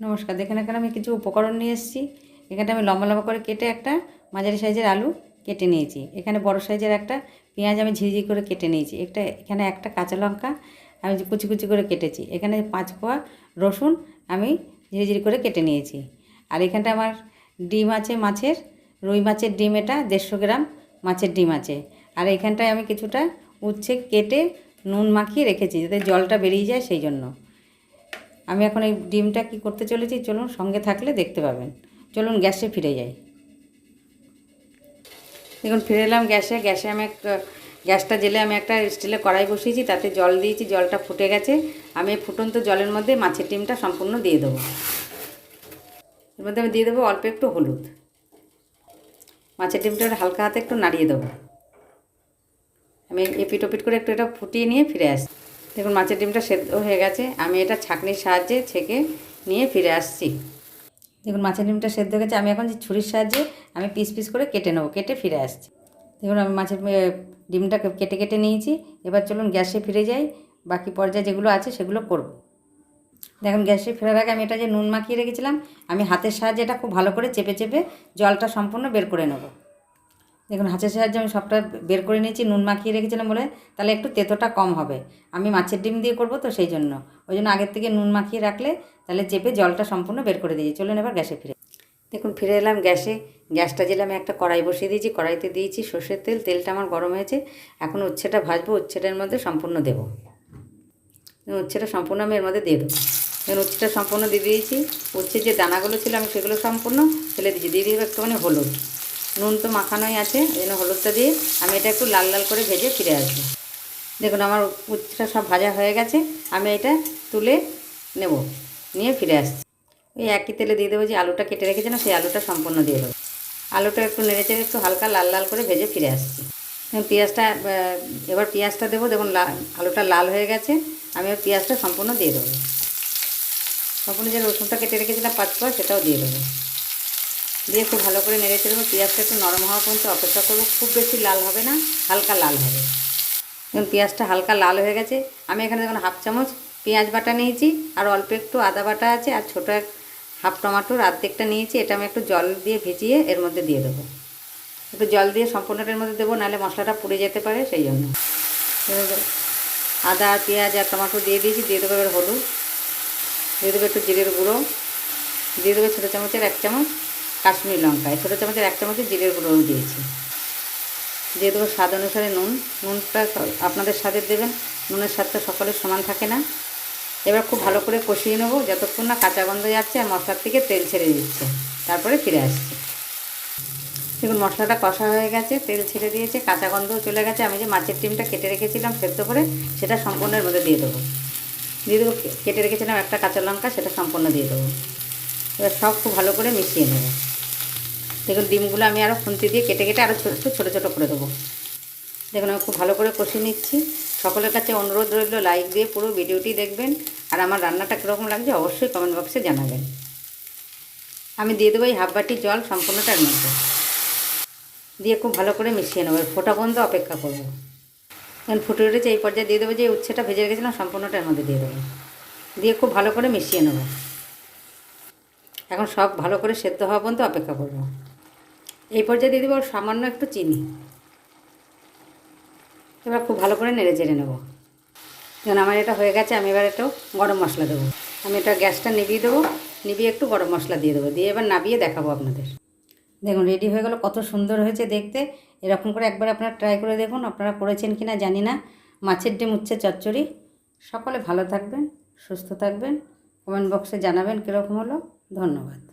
নমস্কার দেখেন এখানে আমি কিছু উপকরণ নিয়ে এসেছি। এখানে আমি লম্বা লম্বা করে কেটে একটা মাঝারি সাইজের আলু কেটে নিয়েছি। এখানে বড় সাইজের একটা পেঁয়াজ আমি ঝিঝি করে কেটে নিয়েছি। একটা, এখানে একটা কাঁচা লঙ্কা আমি কুচি কুচি করে কেটেছি। এখানে পাঁচ কোয়া রসুন আমি ঝিরিঝিরি করে কেটে নিয়েছি। আর এখানটা আমার ডিম আছে মাছের, রুই মাছের ডিম এটা, দেড়শো গ্রাম মাছের ডিম আছে। আর এখানটায় আমি কিছুটা উচ্ছে কেটে নুন মাখিয়ে রেখেছি যাতে জলটা বেরিয়ে যায় সেই জন্য। আমি এখন এই ডিমটা কি করতে চলেছি, চলুন সঙ্গে থাকলে দেখতে পাবেন। চলুন গ্যাসে ফিরে যাই। দেখুন, ফিরে এলাম গ্যাসে। গ্যাসে আমি গ্যাসটা জেলে আমি একটা স্টিলে কড়াই বসিয়েছি, তাতে জল দিয়েছি, জলটা ফুটে গেছে। আমি ফুটন্ত জলের মধ্যে মাছের ডিমটা সম্পূর্ণ দিয়ে দেবো। এর মধ্যে আমি দিয়ে দেবো অল্প একটু হলুদ। মাছের ডিমটা হালকা হাতে একটু নাড়িয়ে দেবো। আমি এপিট ওপিট করে একটু এটা ফুটিয়ে নিয়ে ফিরে আসছি। দেখুন, মাছের ডিমটা সেদ্ধ হয়ে গেছে। আমি এটা ছাঁকনির সাহায্যে ছেঁকে নিয়ে ফিরে আসছি। দেখুন, মাছের ডিমটা সেদ্ধ হয়ে গেছে। আমি এখন যে ছুরির সাহায্যে আমি পিস পিস করে কেটে নেব, কেটে ফিরে আসছি। দেখুন, আমি মাছের ডিমটা কেটে কেটে নিয়েছি। এবার চলুন গ্যাসে ফিরে যাই। বাকি পর্যায়ে যেগুলো আছে সেগুলো করব। দেখুন, গ্যাসে ফেরার আগে আমি এটা যে নুন মাখিয়ে রেখেছিলাম, আমি হাতের সাহায্যে এটা খুব ভালো করে চেপে চেপে জলটা সম্পূর্ণ বের করে নেব। দেখুন হাতের সাহায্যে আমি সবটা বের করে নিয়েছি, নুন মাখিয়ে রেখেছিলাম বলে, তাহলে একটু তেতোটা কম হবে। আমি মাছের ডিম দিয়ে করব তো সেই জন্য। ওই জন্য আগের থেকে নুন মাখিয়ে রাখলে, তাহলে চেপে জলটা সম্পূর্ণ বের করে দিয়েছি। চলুন এবার গ্যাসে ফিরে। দেখুন, ফিরে এলাম গ্যাসে। গ্যাসটা জেলে আমি একটা কড়াই বসিয়ে দিয়েছি, কড়াইতে দিয়েছি সর্ষের তেল। তেলটা আমার গরম হয়েছে। এখন উচ্ছেটা ভাজবো, উচ্ছেটার মধ্যে সম্পূর্ণ দেবো। উচ্ছেটা সম্পূর্ণ আমি এর মধ্যে দিয়ে দেবো। উচ্ছেটা সম্পূর্ণ দিয়ে দিয়েছি। উচ্ছের যে দানাগুলো ছিল আমি সেগুলো সম্পূর্ণ ফেলে দিয়েছি। দিয়ে দিব একটুখানি হলুদ। নুন তো মাখানোই আছে, এই জন্য হলুদটা দিয়ে আমি এটা একটু লাল লাল করে ভেজে ফিরে আসব। দেখুন আমার উচ্ছেটা সব ভাজা হয়ে গেছে, আমি এটা তুলে নেব, নিয়ে ফিরে আসছি। ওই একই তেলে দিয়ে দেবো যে আলুটা কেটে রেখেছে না, সেই আলুটা সম্পূর্ণ দিয়ে দেবো। আলুটা একটু নেড়ে চেড়ে একটু হালকা লাল লাল করে ভেজে ফিরে আসছি। পেঁয়াজটা এবার পেঁয়াজটা দেবো, দেখুন আলুটা লাল হয়ে গেছে, আমি ওই পেঁয়াজটা সম্পূর্ণ দিয়ে দেবো। সম্পূর্ণ যে রসুনটা কেটে রেখেছিলাম পাঁচ পা সেটাও দিয়ে দেবো। দিয়ে খুব ভালো করে নেড়ে দেবো পেঁয়াজটা একটু নরম হওয়া পর্যন্ত অপেক্ষা করব। খুব বেশি লাল হবে না, হালকা লাল হবে। দেখুন, পেঁয়াজটা হালকা লাল হয়ে গেছে। আমি এখানে দেখুন হাফ চামচ পেঁয়াজ বাটা নিয়েছি, আর অল্প একটু আদা বাটা আছে, আর ছোটো এক হাফ টমাটোর আর্ধেকটা নিয়েছি। এটা আমি একটু জল দিয়ে ভিজিয়ে এর মধ্যে দিয়ে দেবো। একটু জল দিয়ে সম্পূর্ণটার মধ্যে দেবো, নাহলে মশলাটা পুড়ে যেতে পারে, সেই জন্য। আদা, পেঁয়াজ আর টমাটো দিয়ে দিয়েছি, দিয়ে দেবো এবার হলুদ। দিয়ে দেবো একটু জিরের গুঁড়ো। দিয়ে দেবো ছোটো চামচের এক চামচ। কাশ্মীর লঙ্কা। ছোটো চামচের এক চামচের জিরের গুঁড়ো দিয়েছি। দিয়ে দেবো স্বাদ অনুসারে নুন। নুনটা আপনাদের স্বাদের দেবেন। নুনের স্বাদটা সকলের সমান থাকে না। এবার খুব ভালো করে কষিয়ে নেব। যতক্ষণ না কাঁচা গন্ধ যাচ্ছে আর মশলার থেকে তেল ছেড়ে দিচ্ছে। তারপরে ফিরে আসছে। দেখুন, মশলাটা কষা হয়ে গেছে, তেল ছেড়ে দিয়েছে, কাঁচা গন্ধও চলে গেছে। আমি যে মাছের ডিমটা কেটে রেখেছিলাম সেদ্ধ করে, সেটা সম্পূর্ণের মধ্যে দিয়ে দেবো। দিয়ে দেবো কেটে রেখেছিলাম একটা কাঁচা লঙ্কা, সেটা সম্পূর্ণ দিয়ে দেবো। এবার সব খুব ভালো করে মিশিয়ে নেব। দেখুন, ডিমগুলো আমি আরও খুন্তি দিয়ে কেটে কেটে আরও ছোটো ছোটো ছোটো করে দেবো। দেখুন, আমি খুব ভালো করে কষিয়ে নিচ্ছি। সকলের কাছে অনুরোধ রইল লাইক দিয়ে পুরো ভিডিওটি দেখবেন। আর আমার রান্নাটা কীরকম লাগছে অবশ্যই কমেন্ট বক্সে জানাবেন। আমি দিয়ে দেবো এই হাফ বাটি জল সম্পূর্ণটার মধ্যে। দিয়ে খুব ভালো করে মিশিয়ে নেব। ফোটা বন্ধ অপেক্ষা করব। এখন ফুটে উঠেছে, এই পর্যায়ে দিয়ে দেবো যে উচ্ছেটা ভেজে রেখেছিলাম, সম্পূর্ণটার মধ্যে দিয়ে দেবো। দিয়ে খুব ভালো করে মিশিয়ে নেব। এখন সব ভালো করে সেদ্ধ হওয়া পর্যন্ত অপেক্ষা করব। এই পর্যায়ে দিয়ে দেবো সামান্য একটু চিনি। এবার খুব ভালো করে নেড়ে চেড়ে নেব। যেমন আমার এটা হয়ে গেছে, আমি এবার একটু গরম মশলা দেবো। আমি এটা গ্যাসটা নিভিয়ে দেবো, নিভিয়ে একটু গরম মশলা দিয়ে দেবো। দিয়ে এবার নাবিয়ে দেখাবো আপনাদের। দেখুন, রেডি হয়ে গেল, কত সুন্দর হয়েছে দেখতে। এরকম করে একবার আপনারা ট্রাই করে দেখুন, আপনারা করেছেন কি না জানি না। মাছের ডিম, উচ্ছে, চচ্চড়ি। সকলে ভালো থাকবেন, সুস্থ থাকবেন। কমেন্ট বক্সে জানাবেন কীরকম হলো। ধন্যবাদ।